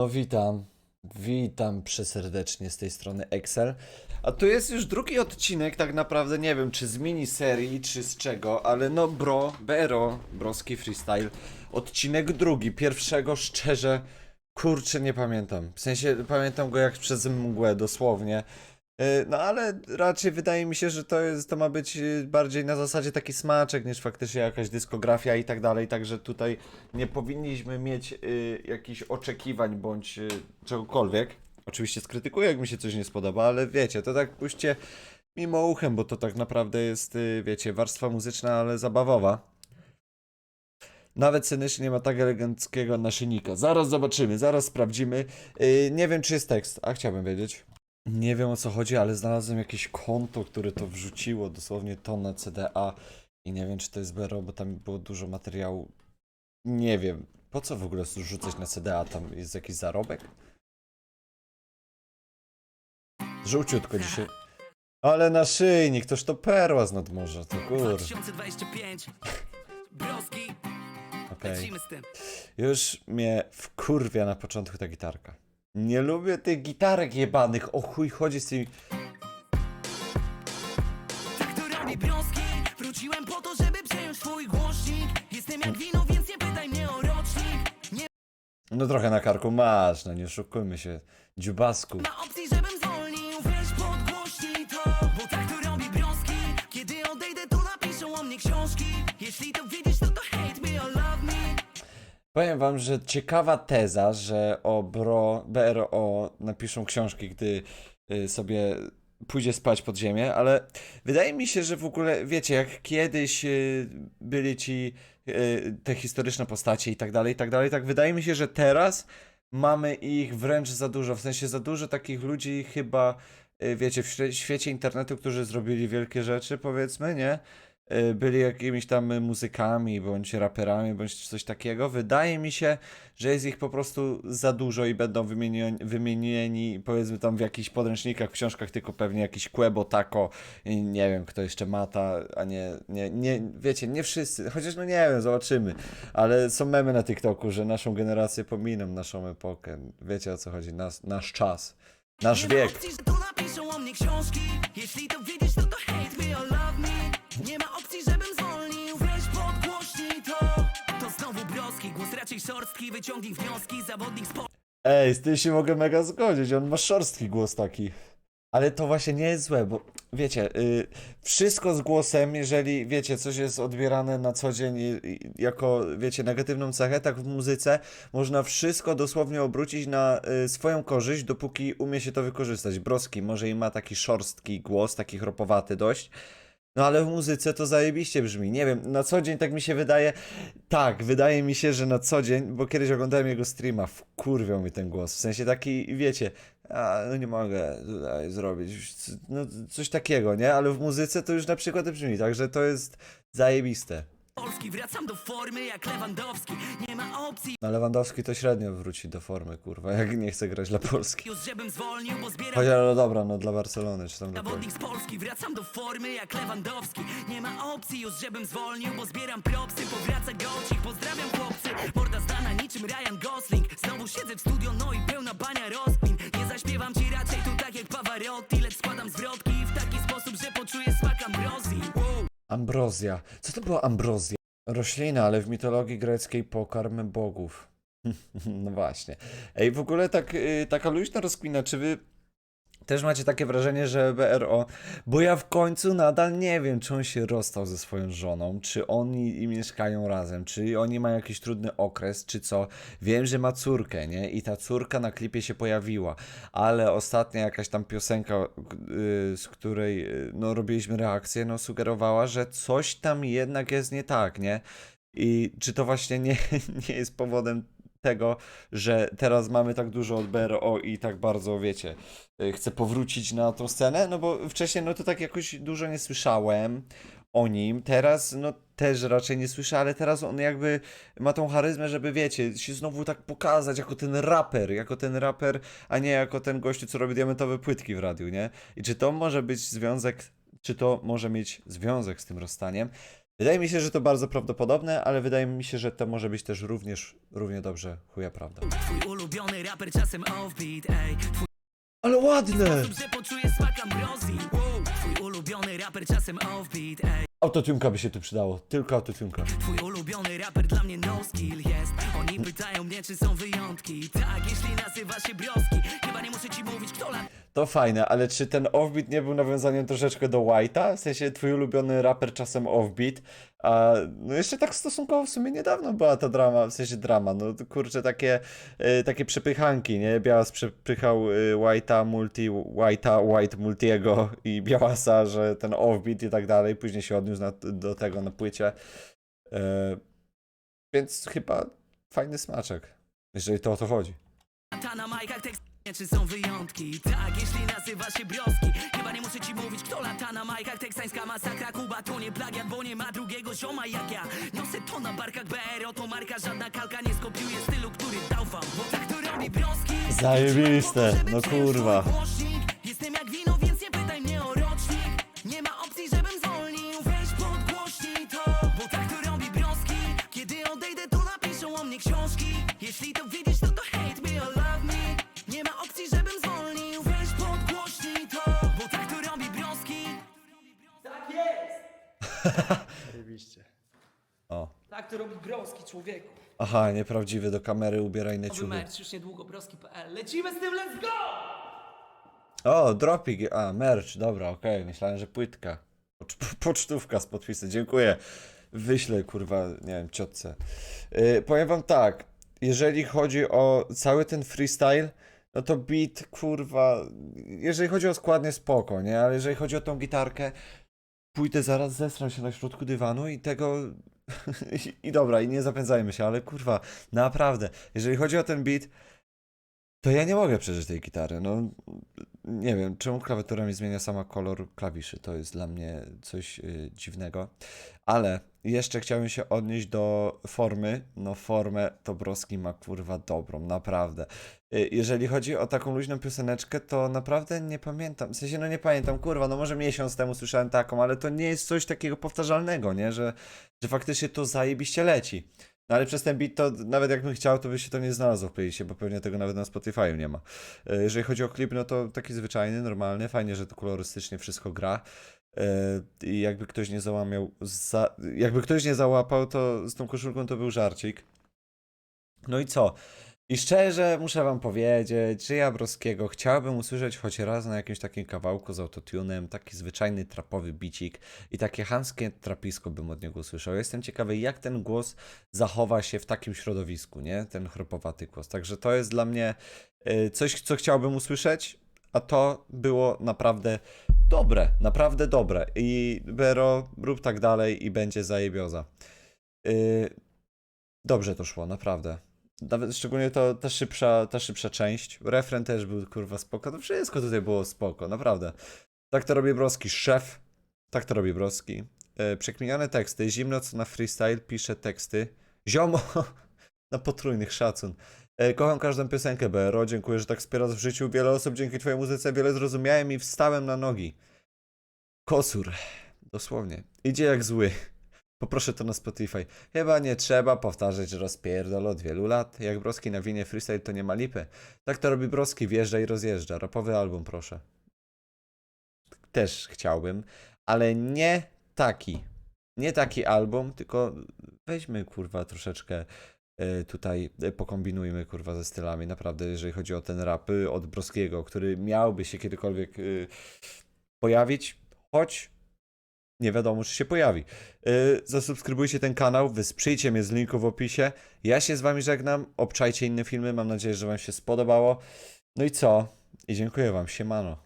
No witam, witam przeserdecznie z tej strony Excel. A tu jest już drugi odcinek, tak naprawdę nie wiem czy z miniserii, czy z czego, ale no bro, BRO, broski freestyle. Odcinek drugi, pierwszego szczerze, kurczę nie pamiętam. W sensie pamiętam go jak przez mgłę, dosłownie. Yy, No ale raczej wydaje mi się, że to jest, to ma być yy, bardziej na zasadzie taki smaczek niż faktycznie jakaś dyskografia i tak dalej, także tutaj nie powinniśmy mieć y, jakichś oczekiwań bądź y, czegokolwiek. Oczywiście skrytykuję, jak mi się coś nie spodoba, ale wiecie, to tak puśćcie mimo uchem, bo to tak naprawdę jest, y, wiecie, warstwa muzyczna, ale zabawowa. Nawet Senyszy nie ma tak eleganckiego naszyjnika. Zaraz zobaczymy, zaraz sprawdzimy. Y, nie wiem, czy jest tekst, a chciałbym wiedzieć. Nie wiem o co chodzi, ale znalazłem jakieś konto, które to wrzuciło, dosłownie tonę CDA i nie wiem, czy to jest BRO, bo tam było dużo materiału. Nie wiem, po co w ogóle rzucać na CDA? Tam jest jakiś zarobek? Żółciutko dzisiaj. Ale naszyjnik, toż to perła z nadmorza, to kur... 2025 Broski, Okej. lecimy z tym Już mnie wkurwia na początku ta gitarka. Nie lubię tych gitarek jebanych, o chuj chodzi z tymi... To robi Broski Wróciłem po to, żeby przejąć twój głośnik Jestem jak wino, więc nie pytaj mnie o rocznik Nie No trochę na karku masz, no nie oszukujmy się. Dziubasku. ma opcji, żebym Powiem wam, że ciekawa teza, że o bro, BRO napiszą książki, gdy y, sobie pójdzie spać pod ziemię, ale wydaje mi się, że w ogóle, wiecie, jak kiedyś y, byli ci y, te historyczne postacie i tak dalej, i tak dalej, tak wydaje mi się, że teraz mamy ich wręcz za dużo, w sensie za dużo takich ludzi chyba, wiecie, w świe- świecie internetu, którzy zrobili wielkie rzeczy, powiedzmy, nie? Y, byli jakimiś tam muzykami, bądź raperami, bądź coś takiego. Wydaje mi się, że jest ich po prostu za dużo i będą wymienieni, wymienieni powiedzmy tam w jakichś podręcznikach, w książkach, tylko pewnie jakiś Quebo, Taco, i nie wiem kto jeszcze Mata, a nie, nie, nie, wiecie, nie wszyscy, chociaż no nie wiem, zobaczymy, ale są memy na TikToku, że naszą generację pominą, naszą epokę, wiecie o co chodzi, nas, nasz czas, nasz wiek. Jeśli to widzisz, to to szorstki Wyciągnij wnioski, zawodnik Ej, z tym się mogę mega zgodzić, on ma szorstki głos taki. Ale to właśnie nie jest złe, bo wiecie, y, wszystko z głosem, jeżeli wiecie, coś jest odbierane na co dzień y, y, jako, wiecie, negatywną cechę, tak w muzyce można wszystko dosłownie obrócić na y, swoją korzyść, dopóki umie się to wykorzystać. Broski może i ma taki szorstki głos, taki chropowaty dość, no ale w muzyce to zajebiście brzmi. Nie wiem, na co dzień tak mi się wydaje. Tak, wydaje mi się, że na co dzień, bo kiedyś oglądałem jego streama, wkurwiał mi ten głos. W sensie taki, wiecie, a, no nie mogę tutaj zrobić, no coś takiego, nie? Ale w muzyce to już na przykład brzmi, także to jest zajebiste. Polski Wracam do formy jak Lewandowski. Nie ma opcji. No Lewandowski to średnio wróci do formy, kurwa, jak nie chce grać dla Polski. już, żebym zwolnił Bo zbieram Chociaż, no dobra, no dla Barcelony, czy tam dla Polski. zawodnik z Polski Wracam do formy jak Lewandowski. Nie ma opcji już, żebym zwolnił Bo zbieram propsy, powraca gocik Pozdrawiam chłopcy, morda znana niczym Ryan Gosling. Znowu siedzę w studio, no i pełna bania rozkmin. Nie zaśpiewam ci raczej tu tak jak Pavarotti Lecz składam zwrotki Ambrozja. Co to była ambrozja? Roślina, ale w mitologii greckiej pokarm bogów. No właśnie. Ej, w ogóle tak, y, taka luźna rozkmina, czy wy też macie takie wrażenie, że BRO, bo ja w końcu nadal nie wiem, czy on się rozstał ze swoją żoną, czy oni i mieszkają razem, czy oni mają jakiś trudny okres, czy co. Wiem, że ma córkę, nie? I ta córka na klipie się pojawiła, ale ostatnia jakaś tam piosenka, y, z której y, no, robiliśmy reakcję, no sugerowała, że coś tam jednak jest nie tak, nie? I czy to właśnie nie, nie jest powodem tego, że teraz mamy tak dużo od BRO i tak bardzo, wiecie, y, chcę powrócić na tą scenę? No bo wcześniej no to tak jakoś dużo nie słyszałem o nim, teraz no też raczej nie słyszę, ale teraz on jakby ma tą charyzmę, żeby wiecie, się znowu tak pokazać jako ten raper, jako ten raper, a nie jako ten gościu, co robi diamentowe płytki w radiu, nie? I czy to może być związek, czy to może mieć związek z tym rozstaniem? Wydaje mi się, że to bardzo prawdopodobne, ale wydaje mi się, że to może być też również równie dobrze chuja prawda. Twój ulubiony raper czasem offbeat, ej Twój Ale ładne! sposób, że poczujesz smak ambrozji wow. Twój ulubiony raper czasem offbeat, ej Autotunka by się tu przydało, tylko autotunka. Twój ulubiony raper dla mnie no skill jest Oni pytają mnie czy są wyjątki Tak, jeśli nazywa się Broski To fajne, ale czy ten offbeat nie był nawiązaniem troszeczkę do White'a? W sensie twój ulubiony raper czasem offbeat, a no jeszcze tak stosunkowo w sumie niedawno była ta drama, w sensie drama, no kurczę takie, y, takie przepychanki, nie? Białas przepychał y, White'a, Multi, White'a, White Multiego i Białasa, że ten offbeat i tak dalej, później się odniósł na, do tego na płycie, y, więc chyba fajny smaczek, jeżeli to o to chodzi. lata na majkach tekst nie, czy są wyjątki. Tak, jeśli nazywa się Broski Chyba nie muszę ci mówić kto lata na majkach. Teksańska masakra, Kuba to nie plagiat Bo nie ma drugiego zioma jak ja. Niosę to na barkach BR to marka Żadna kalka nie skopiuje stylu, który dał wam. Bo tak to robi Broski Zajebiste, no kurwa. Jestem jak wino, więc nie pytaj mnie o rocznik. Nie ma opcji, żebym zwolnił. Weź podgłośnij to. Bo tak to robi Broski Kiedy odejdę, to napiszą o mnie książki. Jeśli to Zajebiście. O. Tak to robi Broski, człowieku. Aha, nieprawdziwy do kamery ubieraj Nowy neciuchy. merch, już niedługo broski.pl. Lecimy z tym, let's go! O, dropik, a merch, dobra, okej, myślałem, że płytka. Pocz- Pocztówka z podpisem, dziękuję. Wyślę, kurwa, nie wiem, ciotce. Yy, powiem wam tak, jeżeli chodzi o cały ten freestyle, no to beat, kurwa, jeżeli chodzi o składnie, spoko, nie? Ale jeżeli chodzi o tą gitarkę, pójdę zaraz, zesram się na środku dywanu i tego... I, I dobra, i nie zapędzajmy się, ale kurwa, naprawdę, jeżeli chodzi o ten beat, to ja nie mogę przeżyć tej gitary. No, nie wiem, czemu klawiatura mi zmienia sama kolor klawiszy. To jest dla mnie coś y, dziwnego. Ale jeszcze chciałbym się odnieść do formy. No, formę Tobrowski ma kurwa dobrą, naprawdę. Y, jeżeli chodzi o taką luźną pioseneczkę, to naprawdę nie pamiętam. W sensie, no nie pamiętam, kurwa, no może miesiąc temu słyszałem taką, ale to nie jest coś takiego powtarzalnego, nie? Że, że faktycznie to zajebiście leci. No ale przez ten beat to nawet jakbym chciał, to by się to nie znalazło w playliście, bo pewnie tego nawet na Spotify'u nie ma. E, Jeżeli chodzi o klip, no to taki zwyczajny, normalny, fajnie, że to kolorystycznie wszystko gra. E, I jakby ktoś nie załamiał, za... jakby ktoś nie załapał, to z tą koszulką to był żarcik. No i co? I szczerze muszę wam powiedzieć, że ja Broskiego chciałbym usłyszeć choć raz na jakimś takim kawałku z autotunem, taki zwyczajny trapowy bicik i takie chamskie trapisko bym od niego usłyszał. Jestem ciekawy, jak ten głos zachowa się w takim środowisku, nie? Ten chropowaty głos. Także to jest dla mnie y, coś, co chciałbym usłyszeć, a to było naprawdę dobre, naprawdę dobre. I Bero, rób tak dalej i będzie zajebioza. Y, dobrze to szło, naprawdę. Nawet szczególnie to ta szybsza, ta szybsza część. Refren też był kurwa spoko. To wszystko tutaj było spoko, naprawdę. Tak to robi Broski, szef. Tak to robi Broski. E, teksty. Zimno co na freestyle pisze teksty. Ziomo na potrójnych szacun. E, kocham każdą piosenkę BRO. Dziękuję, że tak wspierasz w życiu. Wiele osób dzięki twojej muzyce wiele zrozumiałem i wstałem na nogi. Kosur. Dosłownie. Idzie jak zły. Poproszę to na Spotify. Chyba nie trzeba powtarzać, rozpierdol od wielu lat. Jak Broski na winie freestyle to nie ma lipy. Tak to robi Broski, wjeżdża i rozjeżdża. Rapowy album, proszę. Też chciałbym, ale nie taki. Nie taki album, tylko weźmy kurwa troszeczkę e, tutaj e, pokombinujmy kurwa ze stylami. Naprawdę, jeżeli chodzi o ten rap y, od Broskiego, który miałby się kiedykolwiek y, pojawić, choć nie wiadomo, czy się pojawi. Yy, zasubskrybujcie ten kanał, wesprzyjcie mnie z linku w opisie. Ja się z wami żegnam, obczajcie inne filmy, mam nadzieję, że wam się spodobało. No i co? I dziękuję wam, siemano.